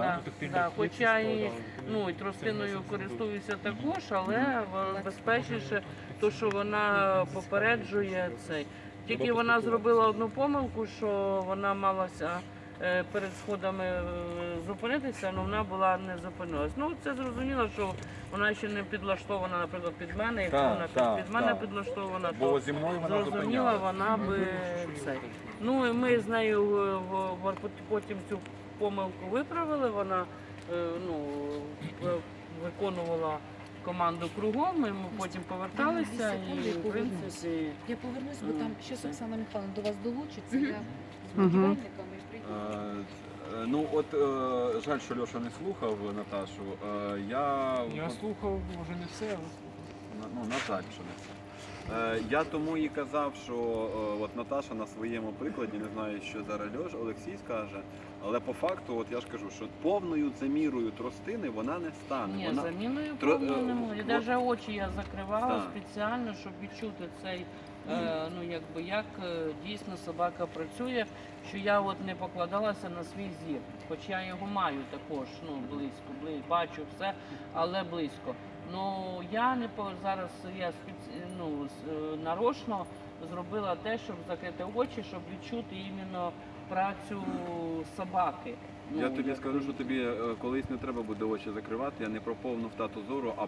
Да, да. Хоча і ну, і тростиною користуюся також, але безпечніше, то що вона попереджує цей. Тільки вона зробила одну помилку, що вона малася е, перед сходами е, зупинитися, але вона була не зупинилась. Ну це зрозуміло, що вона ще не підлаштована, наприклад, під мене. Якщо вона так, під мене так. підлаштована, Бо то зі мною вона зрозуміло, зупиняла. вона би цей. Ну і ми з нею е, потім цю помилку виправили. Вона е, ну, виконувала команду кругом, і ми потім поверталися і в повернусь. принципі. Я повернусь, бо там ще це. Оксана Михайловна до вас долучиться. Я з будівельниками прийду. Е, е, Ну от е, жаль, що Льоша не слухав Наташу. Е, Я Я слухав, може не все, але слухав. Ну на жаль, що не все. Е, Я тому і казав, що е, от Наташа на своєму прикладі, не знаю, що зараз Льош, Олексій скаже, але по факту, от я ж кажу, що повною замірою тростини вона не стане. Ні, вона... заміною Тро- повною не е, можу. от- Навіть очі я закривала Так. спеціально, щоб відчути цей, е, ну якби як е, дійсно собака працює, що я от не покладалася на свій зір. Хоч я його маю також, ну близько, близько, бачу все, але близько. Ну я не по зараз я спеці... ну, е, нарочно зробила те, щоб закрити очі, щоб відчути іменно працю собаки. Ну, Я тобі якби. скажу, що тобі е, колись не треба буде очі закривати. Я не про повну втрату зору, а